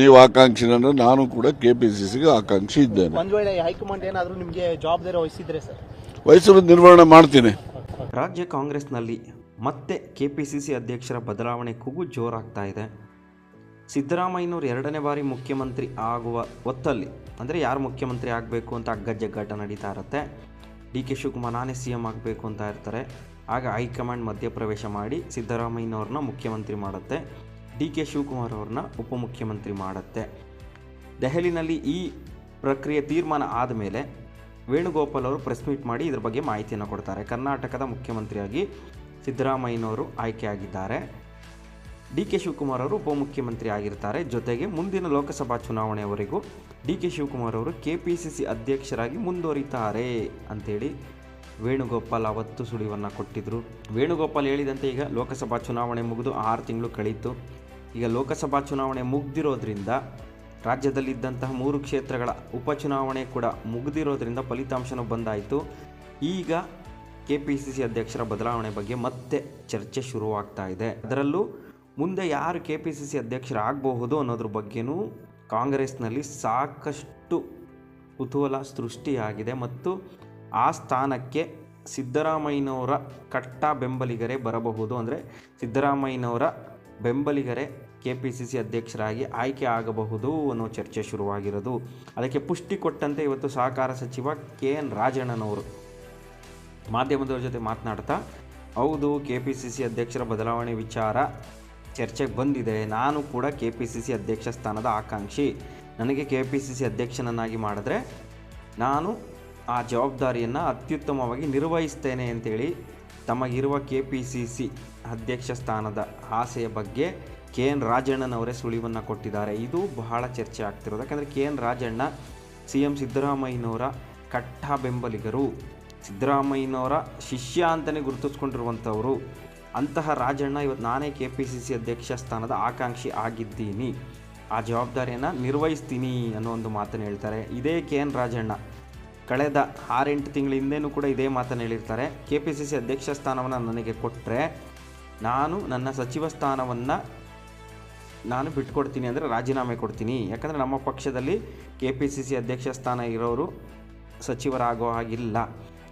ನೀವು ಆಕಾಂಕ್ಷಿ ಅಂದ್ರೆ ನಾನು ಕೂಡ ಕೆಪಿಸಿಸಿಗೆ ಆಕಾಂಕ್ಷಿ ಇದ್ದೇನೆ. ಒಂದ್ ವೇಳೆ ಹೈಕಮಾಂಡ್ ಏನಾದರೂ ನಿಮಗೆ ಜವಾಬ್ದಾರಿ ವಹಿಸಿದ್ರೆ ಸರ್? ವಯಸ್ಸು ನಿರ್ವಹಣೆ ಮಾಡ್ತೀನಿ. ರಾಜ್ಯ ಕಾಂಗ್ರೆಸ್ನಲ್ಲಿ ಮತ್ತೆ ಕೆಪಿಸಿಸಿ ಅಧ್ಯಕ್ಷರ ಬದಲಾವಣೆ ಕೂಗು ಜೋರಾಗ್ತಾ ಇದೆ. ಸಿದ್ದರಾಮಯ್ಯನವರು ಎರಡನೇ ಬಾರಿ ಮುಖ್ಯಮಂತ್ರಿ ಆಗುವ ಹೊತ್ತಲ್ಲಿ ಅಂದರೆ ಯಾರು ಮುಖ್ಯಮಂತ್ರಿ ಆಗಬೇಕು ಅಂತ ಅಗ್ಗಜಗ್ಗಾಟ ನಡೀತಾ ಇರುತ್ತೆ. ಡಿ ಕೆ ಶಿವಕುಮಾರ್ ನಾನೇ ಸಿ ಎಂ ಆಗಬೇಕು ಅಂತ ಇರ್ತಾರೆ. ಆಗ ಹೈಕಮಾಂಡ್ ಮಧ್ಯಪ್ರವೇಶ ಮಾಡಿ ಸಿದ್ದರಾಮಯ್ಯನವ್ರನ್ನ ಮುಖ್ಯಮಂತ್ರಿ ಮಾಡುತ್ತೆ. ಡಿ ಕೆ ಶಿವಕುಮಾರ್ ಅವ್ರನ್ನ ಉಪಮುಖ್ಯಮಂತ್ರಿ ಮಾಡುತ್ತೆ. ದೆಹಲಿನಲ್ಲಿ ಈ ಪ್ರಕ್ರಿಯೆ ತೀರ್ಮಾನ ಆದ ಮೇಲೆ ವೇಣುಗೋಪಾಲ್ ಅವರು ಪ್ರೆಸ್ ಮೀಟ್ ಮಾಡಿ ಇದ್ರ ಬಗ್ಗೆ ಮಾಹಿತಿಯನ್ನು ಕೊಡ್ತಾರೆ. ಕರ್ನಾಟಕದ ಮುಖ್ಯಮಂತ್ರಿಯಾಗಿ ಸಿದ್ದರಾಮಯ್ಯನವರು ಆಯ್ಕೆಯಾಗಿದ್ದಾರೆ. ಡಿ ಕೆ ಶಿವಕುಮಾರ್ ಅವರು ಉಪಮುಖ್ಯಮಂತ್ರಿ ಆಗಿರ್ತಾರೆ. ಜೊತೆಗೆ ಮುಂದಿನ ಲೋಕಸಭಾ ಚುನಾವಣೆಯವರೆಗೂ ಡಿ ಕೆ ಶಿವಕುಮಾರ್ ಅವರು ಕೆ ಪಿ ಸಿ ಸಿ ಅಧ್ಯಕ್ಷರಾಗಿ ಮುಂದುವರಿತಾರೆ ಅಂತೇಳಿ ವೇಣುಗೋಪಾಲ್ ಅವತ್ತು ಸುಳಿವನ್ನು ಕೊಟ್ಟಿದ್ದರು ವೇಣುಗೋಪಾಲ್ ಹೇಳಿದಂತೆ ಈಗ ಲೋಕಸಭಾ ಚುನಾವಣೆ ಮುಗಿದು ಆರು ತಿಂಗಳು ಕಳೀತು. ಈಗ ಲೋಕಸಭಾ ಚುನಾವಣೆ ಮುಗ್ದಿರೋದ್ರಿಂದ ರಾಜ್ಯದಲ್ಲಿದ್ದಂತಹ ಮೂರು ಕ್ಷೇತ್ರಗಳ ಉಪಚುನಾವಣೆ ಕೂಡ ಮುಗಿದಿರೋದ್ರಿಂದ ಫಲಿತಾಂಶನೂ ಬಂದಾಯಿತು. ಈಗ ಕೆ ಪಿ ಸಿ ಸಿ ಅಧ್ಯಕ್ಷರ ಬದಲಾವಣೆ ಬಗ್ಗೆ ಮತ್ತೆ ಚರ್ಚೆ ಶುರುವಾಗ್ತಾ ಇದೆ. ಅದರಲ್ಲೂ ಮುಂದೆ ಯಾರು ಕೆ ಪಿ ಸಿ ಸಿ ಅಧ್ಯಕ್ಷರಾಗಬಹುದು ಅನ್ನೋದ್ರ ಬಗ್ಗೆನೂ ಕಾಂಗ್ರೆಸ್ನಲ್ಲಿ ಸಾಕಷ್ಟು ಕುತೂಹಲ ಸೃಷ್ಟಿಯಾಗಿದೆ ಮತ್ತು ಆ ಸ್ಥಾನಕ್ಕೆ ಸಿದ್ದರಾಮಯ್ಯನವರ ಕಟ್ಟ ಬೆಂಬಲಿಗರೇ ಬರಬಹುದು. ಅಂದರೆ ಸಿದ್ದರಾಮಯ್ಯನವರ ಬೆಂಬಲಿಗರೇ ಕೆ ಪಿ ಸಿ ಸಿ ಅಧ್ಯಕ್ಷರಾಗಿ ಆಯ್ಕೆ ಆಗಬಹುದು ಅನ್ನೋ ಚರ್ಚೆ ಶುರುವಾಗಿರೋದು. ಅದಕ್ಕೆ ಪುಷ್ಟಿ ಕೊಟ್ಟಂತೆ ಇವತ್ತು ಸಹಕಾರ ಸಚಿವ ಕೆ ಎನ್ ರಾಜಣ್ಣನವರು. ಮಾಧ್ಯಮದವರ ಜೊತೆ ಮಾತನಾಡ್ತಾ, ಹೌದು ಕೆ ಪಿ ಸಿ ಸಿ ಅಧ್ಯಕ್ಷರ ಬದಲಾವಣೆ ವಿಚಾರ ಚರ್ಚೆಗೆ ಬಂದಿದೆ. ನಾನು ಕೂಡ ಕೆ ಪಿ ಸಿ ಸಿ ಅಧ್ಯಕ್ಷ ಸ್ಥಾನದ ಆಕಾಂಕ್ಷಿ. ನನಗೆ ಕೆ ಪಿ ಸಿ ಸಿ ಅಧ್ಯಕ್ಷನನ್ನಾಗಿ ಮಾಡಿದ್ರೆ ನಾನು ಆ ಜವಾಬ್ದಾರಿಯನ್ನು ಅತ್ಯುತ್ತಮವಾಗಿ ನಿರ್ವಹಿಸ್ತೇನೆ ಅಂತೇಳಿ ತಮಗಿರುವ ಕೆ ಪಿ ಸಿ ಸಿ ಅಧ್ಯಕ್ಷ ಸ್ಥಾನದ ಆಸೆಯ ಬಗ್ಗೆ ಕೆ ಎನ್ ರಾಜಣ್ಣನವರೇ ಸುಳಿವನ್ನು ಕೊಟ್ಟಿದ್ದಾರೆ. ಇದು ಬಹಳ ಚರ್ಚೆ ಆಗ್ತಿರೋದು. ಯಾಕಂದರೆ K N Rajanna C M ಸಿದ್ದರಾಮಯ್ಯನವರ ಕಟ್ಟ ಬೆಂಬಲಿಗರು. ಸಿದ್ದರಾಮಯ್ಯನವರ ಶಿಷ್ಯ ಅಂತಲೇ ಗುರುತಿಸ್ಕೊಂಡಿರುವಂಥವರು. ಅಂತಹ ರಾಜಣ್ಣ ಇವತ್ತು ನಾನೇ ಕೆ ಪಿ ಸಿ ಸಿ ಅಧ್ಯಕ್ಷ ಸ್ಥಾನದ ಆಕಾಂಕ್ಷಿ ಆಗಿದ್ದೀನಿ. ಆ ಜವಾಬ್ದಾರಿಯನ್ನು ನಿರ್ವಹಿಸ್ತೀನಿ ಅನ್ನೋ ಒಂದು ಮಾತನ್ನು ಹೇಳ್ತಾರೆ. ಇದೇ ಕೆ ಎನ್ ರಾಜಣ್ಣ. ಕಳೆದ ಆರೆಂಟು ತಿಂಗಳ ಹಿಂದೆನೂ ಕೂಡ ಇದೇ ಮಾತನ್ನು ಹೇಳಿರ್ತಾರೆ. ಕೆ ಪಿ ಸಿ ಸಿ ಅಧ್ಯಕ್ಷ ಸ್ಥಾನವನ್ನು ನನಗೆ ಕೊಟ್ಟರೆ ನಾನು ನನ್ನ ಸಚಿವ ಸ್ಥಾನವನ್ನು ನಾನು ಬಿಟ್ಕೊಡ್ತೀನಿ ಅಂದರೆ ರಾಜೀನಾಮೆ ಕೊಡ್ತೀನಿ. ಯಾಕಂದರೆ ನಮ್ಮ ಪಕ್ಷದಲ್ಲಿ ಕೆ ಪಿ ಸಿ ಸಿ ಅಧ್ಯಕ್ಷ ಸ್ಥಾನ ಇರೋರು ಸಚಿವರಾಗೋ ಹಾಗಿಲ್ಲ.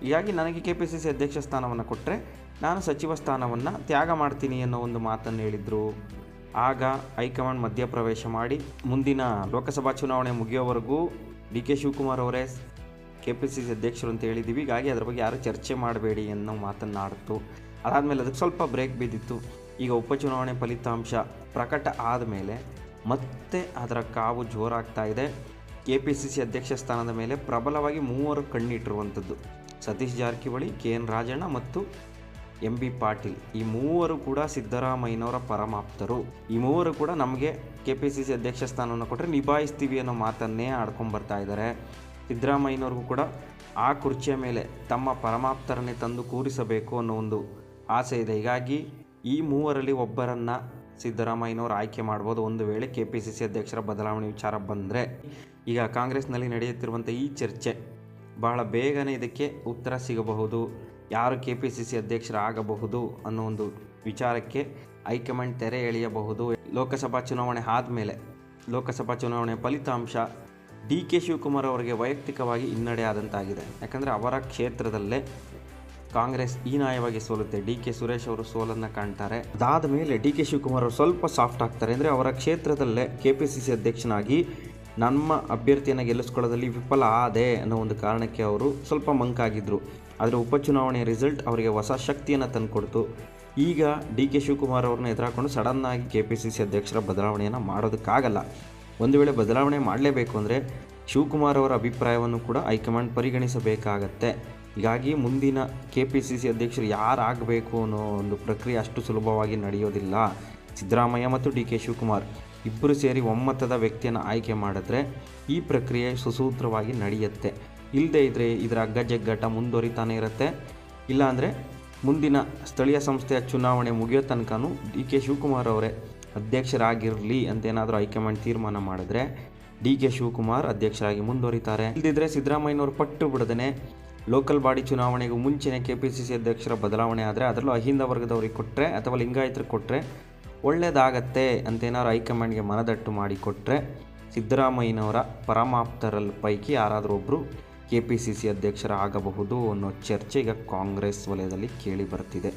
ಹೀಗಾಗಿ ನನಗೆ ಕೆ ಪಿ ಸಿ ಸಿ ಅಧ್ಯಕ್ಷ ಸ್ಥಾನವನ್ನು ಕೊಟ್ಟರೆ ನಾನು ಸಚಿವ ಸ್ಥಾನವನ್ನು ತ್ಯಾಗ ಮಾಡ್ತೀನಿ ಅನ್ನೋ ಒಂದು ಮಾತನ್ನು ಹೇಳಿದರು. ಆಗ ಹೈಕಮಾಂಡ್ ಮಧ್ಯಪ್ರವೇಶ ಮಾಡಿ ಮುಂದಿನ ಲೋಕಸಭಾ ಚುನಾವಣೆ ಮುಗಿಯೋವರೆಗೂ ಡಿ ಕೆ ಶಿವಕುಮಾರ್ ಅವರೇ ಕೆ ಪಿ ಸಿ ಸಿ ಅಧ್ಯಕ್ಷರು ಅಂತ ಹೇಳಿದ್ದೀವಿ ಹೀಗಾಗಿ ಅದ್ರ ಬಗ್ಗೆ ಯಾರೂ ಚರ್ಚೆ ಮಾಡಬೇಡಿ ಅನ್ನೋ ಮಾತನ್ನು ಆಡ್ತು ಅದಾದಮೇಲೆ ಅದಕ್ಕೆ ಸ್ವಲ್ಪ ಬ್ರೇಕ್ ಬಿದ್ದಿತ್ತು. ಈಗ ಉಪಚುನಾವಣೆ ಫಲಿತಾಂಶ ಪ್ರಕಟ ಆದ ಮೇಲೆ ಮತ್ತೆ ಅದರ ಕಾವು ಜೋರಾಗ್ತಾ ಇದೆ. ಕೆ ಪಿ ಸಿ ಸಿ ಅಧ್ಯಕ್ಷ ಸ್ಥಾನದ ಮೇಲೆ ಪ್ರಬಲವಾಗಿ ಮೂವರು ಕಣ್ಣಿಟ್ಟಿರುವಂಥದ್ದು. ಸತೀಶ್ ಜಾರಕಿಹೊಳಿ ಕೆ ಎನ್ ರಾಜಣ್ಣ ಮತ್ತು ಎಂ. ಬಿ. ಪಾಟೀಲ್. ಈ ಮೂವರು ಕೂಡ ಸಿದ್ದರಾಮಯ್ಯನವರ ಪರಮಾಪ್ತರು. ಈ ಮೂವರು ಕೂಡ ನಮಗೆ ಕೆ ಪಿ ಸಿ ಸಿ ಅಧ್ಯಕ್ಷ ಸ್ಥಾನವನ್ನು ಕೊಟ್ಟರೆ ನಿಭಾಯಿಸ್ತೀವಿ ಅನ್ನೋ ಮಾತನ್ನೇ ಆಡ್ಕೊಂಬರ್ತಾ ಇದ್ದಾರೆ. ಸಿದ್ದರಾಮಯ್ಯನವ್ರಿಗೂ ಕೂಡ ಆ ಕುರ್ಚಿಯ ಮೇಲೆ ತಮ್ಮ ಪರಮಾಪ್ತರನ್ನೇ ತಂದು ಕೂರಿಸಬೇಕು ಅನ್ನೋ ಒಂದು ಆಸೆ ಇದೆ. ಹೀಗಾಗಿ ಈ ಮೂವರಲ್ಲಿ ಒಬ್ಬರನ್ನು ಸಿದ್ದರಾಮಯ್ಯನವರು ಆಯ್ಕೆ ಮಾಡ್ಬೋದು. ಒಂದು ವೇಳೆ ಕೆ ಪಿ ಸಿ ಸಿ ಅಧ್ಯಕ್ಷರ ಬದಲಾವಣೆ ವಿಚಾರ ಬಂದರೆ ಈಗ ಕಾಂಗ್ರೆಸ್ನಲ್ಲಿ ನಡೆಯುತ್ತಿರುವಂಥ ಈ ಚರ್ಚೆ ಬಹಳ ಬೇಗನೆ ಇದಕ್ಕೆ ಉತ್ತರ ಸಿಗಬಹುದು. ಯಾರು ಕೆ ಪಿ ಸಿ ಸಿ ಅಧ್ಯಕ್ಷರಾಗಬಹುದು ಅನ್ನೋ ಒಂದು ವಿಚಾರಕ್ಕೆ ಹೈಕಮಾಂಡ್ ತೆರೆ ಎಳೆಯಬಹುದು. ಲೋಕಸಭಾ ಚುನಾವಣೆ ಆದಮೇಲೆ ಲೋಕಸಭಾ ಚುನಾವಣೆ ಫಲಿತಾಂಶ ಡಿ ಕೆ ಶಿವಕುಮಾರ್ ಅವರಿಗೆ ವೈಯಕ್ತಿಕವಾಗಿ ಹಿನ್ನಡೆ ಆದಂತಾಗಿದೆ. ಯಾಕಂದರೆ ಅವರ ಕ್ಷೇತ್ರದಲ್ಲೇ ಕಾಂಗ್ರೆಸ್ ಹೀನಾಯವಾಗಿ ಸೋಲುತ್ತೆ. ಡಿ ಕೆ ಸುರೇಶ್ ಅವರು ಸೋಲನ್ನು ಕಾಣ್ತಾರೆ. ಅದಾದ ಮೇಲೆ ಡಿ ಕೆ ಶಿವಕುಮಾರ್ ಅವರು ಸ್ವಲ್ಪ ಸಾಫ್ಟ್ ಆಗ್ತಾರೆ. ಅಂದರೆ ಅವರ ಕ್ಷೇತ್ರದಲ್ಲೇ ಕೆ ಪಿ ಸಿ ಸಿ ಅಧ್ಯಕ್ಷನಾಗಿ ನಮ್ಮ ಅಭ್ಯರ್ಥಿಯನ್ನು ಗೆಲ್ಲಿಸ್ಕೊಳ್ಳೋದಲ್ಲಿ ವಿಫಲ ಆದೆ ಅನ್ನೋ ಒಂದು ಕಾರಣಕ್ಕೆ ಅವರು ಸ್ವಲ್ಪ ಮಂಕಾಗಿದ್ದರು ಆದರೆ ಉಪಚುನಾವಣೆಯ ರಿಸಲ್ಟ್ ಅವರಿಗೆ ಹೊಸ ಶಕ್ತಿಯನ್ನು ತಂದುಕೊಡ್ತು. ಈಗ ಡಿ ಕೆ ಶಿವಕುಮಾರ್ ಅವ್ರನ್ನ ಎದುರಾಕೊಂಡು ಸಡನ್ನಾಗಿ ಕೆ ಪಿ ಸಿ ಸಿ ಅಧ್ಯಕ್ಷರ ಬದಲಾವಣೆಯನ್ನು ಮಾಡೋದಕ್ಕಾಗಲ್ಲ. ಒಂದು ವೇಳೆ ಬದಲಾವಣೆ ಮಾಡಲೇಬೇಕು ಅಂದರೆ ಶಿವಕುಮಾರ್ ಅವರ ಅಭಿಪ್ರಾಯವನ್ನು ಕೂಡ ಹೈಕಮಾಂಡ್ ಪರಿಗಣಿಸಬೇಕಾಗತ್ತೆ. ಹೀಗಾಗಿ ಮುಂದಿನ ಕೆ ಪಿ ಸಿ ಸಿ ಅಧ್ಯಕ್ಷರು ಯಾರಾಗಬೇಕು ಅನ್ನೋ ಒಂದು ಪ್ರಕ್ರಿಯೆ ಅಷ್ಟು ಸುಲಭವಾಗಿ ನಡೆಯೋದಿಲ್ಲ. ಸಿದ್ದರಾಮಯ್ಯ ಮತ್ತು ಡಿ ಕೆ ಶಿವಕುಮಾರ್ ಇಬ್ಬರು ಸೇರಿ ಒಮ್ಮತದ ವ್ಯಕ್ತಿಯನ್ನು ಆಯ್ಕೆ ಮಾಡಿದ್ರೆ ಈ ಪ್ರಕ್ರಿಯೆ ಸುಸೂತ್ರವಾಗಿ ನಡೆಯುತ್ತೆ. ಇಲ್ಲದೇ ಇದ್ದರೆ ಇದರ ಅಗ್ಗಜಗ್ಗಾಟ ಮುಂದುವರಿತಾನೆ ಇರುತ್ತೆ. ಇಲ್ಲಾಂದರೆ ಮುಂದಿನ ಸ್ಥಳೀಯ ಸಂಸ್ಥೆಯ ಚುನಾವಣೆ ಮುಗಿಯೋ ತನಕನೂ ಡಿ ಕೆ ಶಿವಕುಮಾರ್ ಅವರೇ ಅಧ್ಯಕ್ಷರಾಗಿರಲಿ ಅಂತ ಏನಾದರೂ ಹೈಕಮಾಂಡ್ ತೀರ್ಮಾನ ಮಾಡಿದ್ರೆ ಡಿ ಕೆ ಶಿವಕುಮಾರ್ ಅಧ್ಯಕ್ಷರಾಗಿ ಮುಂದುವರಿತಾರೆ. ಇಲ್ಲದಿದ್ದರೆ ಸಿದ್ದರಾಮಯ್ಯನವರು ಪಟ್ಟು ಬಿಡದೇ ಲೋಕಲ್ ಬಾಡಿ ಚುನಾವಣೆಗೂ ಮುಂಚೆನೇ ಕೆ ಪಿ ಸಿ ಸಿ ಅಧ್ಯಕ್ಷರ ಬದಲಾವಣೆ ಆದರೆ ಅದರಲ್ಲೂ ಅಹಿಂದ ವರ್ಗದವ್ರಿಗೆ ಕೊಟ್ಟರೆ ಅಥವಾ ಲಿಂಗಾಯತರಿಗೆ ಕೊಟ್ಟರೆ ಒಳ್ಳೆಯದಾಗತ್ತೆ ಅಂತೇನಾದ್ರು ಹೈಕಮಾಂಡ್ಗೆ ಮನದಟ್ಟು ಮಾಡಿಕೊಟ್ರೆ ಸಿದ್ದರಾಮಯ್ಯನವರ ಪರಮಾಪ್ತರಲ್ ಪೈಕಿ ಯಾರಾದರೂ ಒಬ್ಬರು ಕೆ ಪಿ ಸಿ ಸಿ ಅಧ್ಯಕ್ಷರ ಆಗಬಹುದು ಅನ್ನೋ ಚರ್ಚೆ ಈಗ ಕಾಂಗ್ರೆಸ್ ವಲಯದಲ್ಲಿ ಕೇಳಿ ಬರ್ತಿದೆ